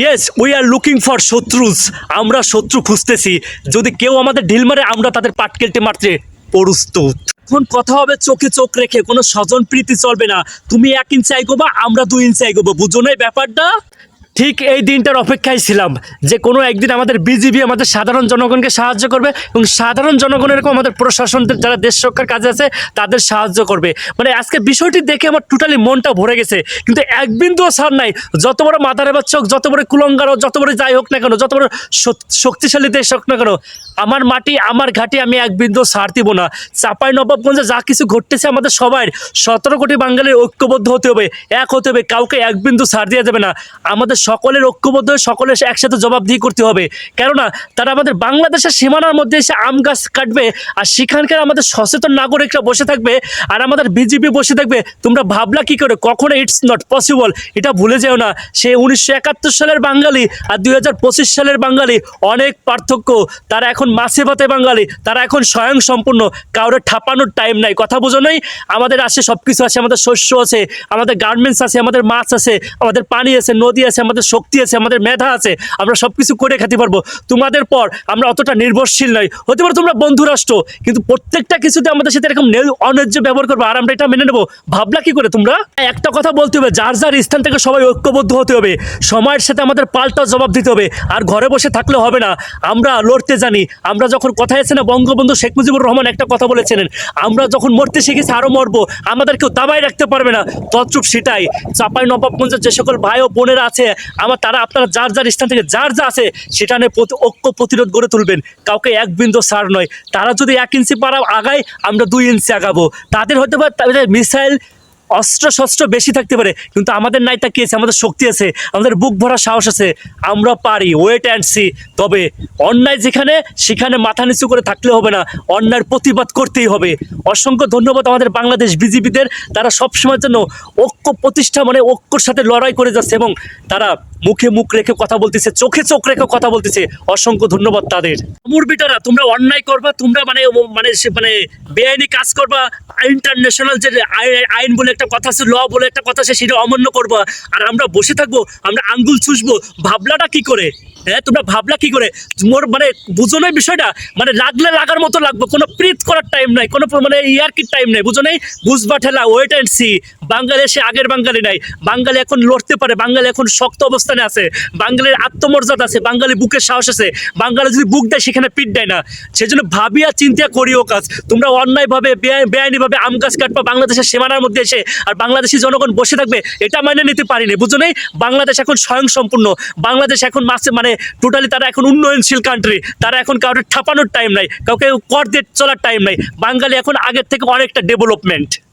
Yes we are looking for শত্রুস আমরা শত্রু খুঁজতেছি। যদি কেউ আমাদের ঢিল মারে, আমরা তাদের পাট কেটে মারতে প্রস্তুত। এখন কথা হবে চোখে চোখ রেখে, কোনো স্বজন প্রীতি চলবে না। তুমি এক ইঞ্চি এগোবা, আমরা দুই ইঞ্চি এগোবো। বুঝো নাই ব্যাপারটা? ঠিক এই দিনটার অপেক্ষায় ছিলাম যে কোনো একদিন আমাদের বিজিবি আমাদের সাধারণ জনগণকে সাহায্য করবে এবং সাধারণ জনগণ এরকম আমাদের প্রশাসন, যারা দেশ রক্ষার কাজে আছে, তাদের সাহায্য করবে। মানে আজকে বিষয়টি দেখে আমার টোটালি মনটা ভরে গেছে। কিন্তু এক বিন্দুও ছাড় নাই। যত বড় মাথার চোখ, যত বড় কুলঙ্গার যত বড় যাই হোক না কেন, যত বড় শক্তিশালী দেশ হোক না কেন, আমার মাটি, আমার ঘাটি আমি এক বিন্দু ছাড় দিব না। চাপাই নবাবগঞ্জে যা কিছু ঘটতেছে আমাদের সবার সতেরো কোটি বাঙালির ঐক্যবদ্ধ হতে হবে, এক হতে হবে, কাউকে এক বিন্দু ছাড় দেওয়া যাবে না। আমাদের সকলের ঐক্যবদ্ধ, সকলের একসাথে জবাবদিহি করতে হবে। কেননা, তারা আমাদের বাংলাদেশের সীমানার মধ্যে এসে আম গাছ কাটবে, আর সেখানকার আমাদের সচেতন নাগরিকরা বসে থাকবে, আর আমাদের বিজেপি বসে থাকবে। তোমরা ভাবলা কি করে? কখনো ইটস নট পসিবল এটা ভুলে যেও না। সে উনিশশো একাত্তর সালের বাঙালি আর দুই হাজার পঁচিশ সালের বাঙালি, অনেক পার্থক্য। তারা এখন মাছে ভাতে বাঙালি, তারা এখন স্বয়ং সম্পূর্ণ কাউরে ঠাপানোর টাইম নাই। কথা বোঝো নাই? আমাদের আসে সব কিছু আছে আমাদের শস্য আছে, আমাদের গার্মেন্টস আছে, আমাদের মাছ আছে, আমাদের পানি আছে, নদী আছে, আমাদের শক্তি আছে, আমাদের মেধা আছে, আমরা সব কিছু করে খেতে পারব। তোমাদের পর আমরা অতটা নির্ভরশীল নই। হতে পারে তোমরা বন্ধু রাষ্ট্র, কিন্তু প্রত্যেকটা কিছুতে আমাদের সাথে এরকম নে- অন্যায্য ব্যবহার করব, আর আমরা এটা মেনে নেব। ভাবলা কি করে তোমরা? একটা কথা বলতে হবে, যার যার স্থান থেকে সবাই ঐক্যবদ্ধ হতে হবে, সময়ের সাথে আমাদের পাল্টা জবাব দিতে হবে, আর ঘরে বসে থাকলে হবে না। আমরা লড়তে জানি, আমরা যখন কথা আছে না, বঙ্গবন্ধু শেখ মুজিবুর রহমান একটা কথা বলেছিলেন, আমরা যখন মরতে শিখেছি আরও মরবো, আমাদের কেউ দাবাই রাখতে পারবে না। তৎরূপ সেটাই, চাপাই নবাবগঞ্জের যে সকল ভাই ও বোনেরা আছে আমার তারা আপনারা যার যার স্থান থেকে যার যা আছে সেটা নিয়ে ঐক্য প্রতিরোধ গড়ে তুলবেন। কাউকে এক বিন্দু সার নয়। তারা যদি এক ইঞ্চি পাড়া আগায়, আমরা দুই ইঞ্চি আগাবো। তাদের হতে পারে মিসাইল অস্ত্র শস্ত্র বেশি থাকতে পারে, কিন্তু আমাদের নাই তা কি আছে আমাদের শক্তি আছে, আমাদের বুক ভরা সাহস আছে, আমরা পারি ওয়েট অ্যান্ড সি তবে অন্যায় যেখানে, সেখানে মাথা নিচু করে থাকলে হবে না, অন্যায়ের প্রতিবাদ করতেই হবে। অসংখ্য ধন্যবাদ আমাদের বাংলাদেশ বিজেপিদের, তারা সবসময়ের জন্য ঐক্য প্রতিষ্ঠা মানে ঐক্যর সাথে লড়াই করে যাচ্ছে এবং তারা মুখে মুখ রেখে কথা বলতেছে, চোখে চোখ রেখে কথা বলতেছে। অসংখ্য ধন্যবাদ তাদের। মুরবিটারা তোমরা অন্যায় করবা, তোমরা মানে মানে মানে বেআইনি কাজ করবা ইন্টারন্যাশনাল যে আই- আইন বলে একটা কথা আছে, ল বলে একটা কথা আছে, সেটা অমান্য করব। আর আমরা বসে থাকব, আমরা আঙ্গুল ছুসবো ভাবলাটা কি করে? হ্যাঁ তোমরা ভাবলা কি করে? মোর মানে বুঝো নাই বিষয়টা? মানে লাগলে লাগার মতো লাগবে। কোনো প্রীত করার টাইম নাই। কোনো মানে ইয়ার্কির টাইম নাই? বুঝো নাই? বুঝবা ঠেলা ওয়েট অ্যান্ড সি বাঙালি আগের বাঙালি নাই। বাঙালি এখন লড়তে পারে। বাঙালি এখন শক্ত অবস্থানে আছে। বাঙালির আত্মমর্যাদা আছে। বাঙালি বুকের সাহস আছে। বাঙালি যদি বুক দেয়, সেখানে পিট দেয় না। সেজন্য ভাবিয়া চিন্তা করিও কাজ। তোমরা অন্যায়ভাবে বেআই- বেআইনিভাবে আম গাছ কাটবা, বাংলাদেশের সীমানার মধ্যে এসে। আর বাংলাদেশি জনগণ বসে থাকবে, এটা মেনে নিতে পারিনি। বুঝো নাই? বাংলাদেশ এখন স্বয়ংসম্পূর্ণ। বাংলাদেশ এখন মাসে মানে টোটালি তারা এখন উন্নয়নশীল কান্ট্রি তারা এখন কাউকে ঠাপানোর টাইম নাই, কাউকে কর দিয়ে চলার টাইম নাই। বাঙালি এখন আগের থেকে অনেকটা ডেভেলপমেন্ট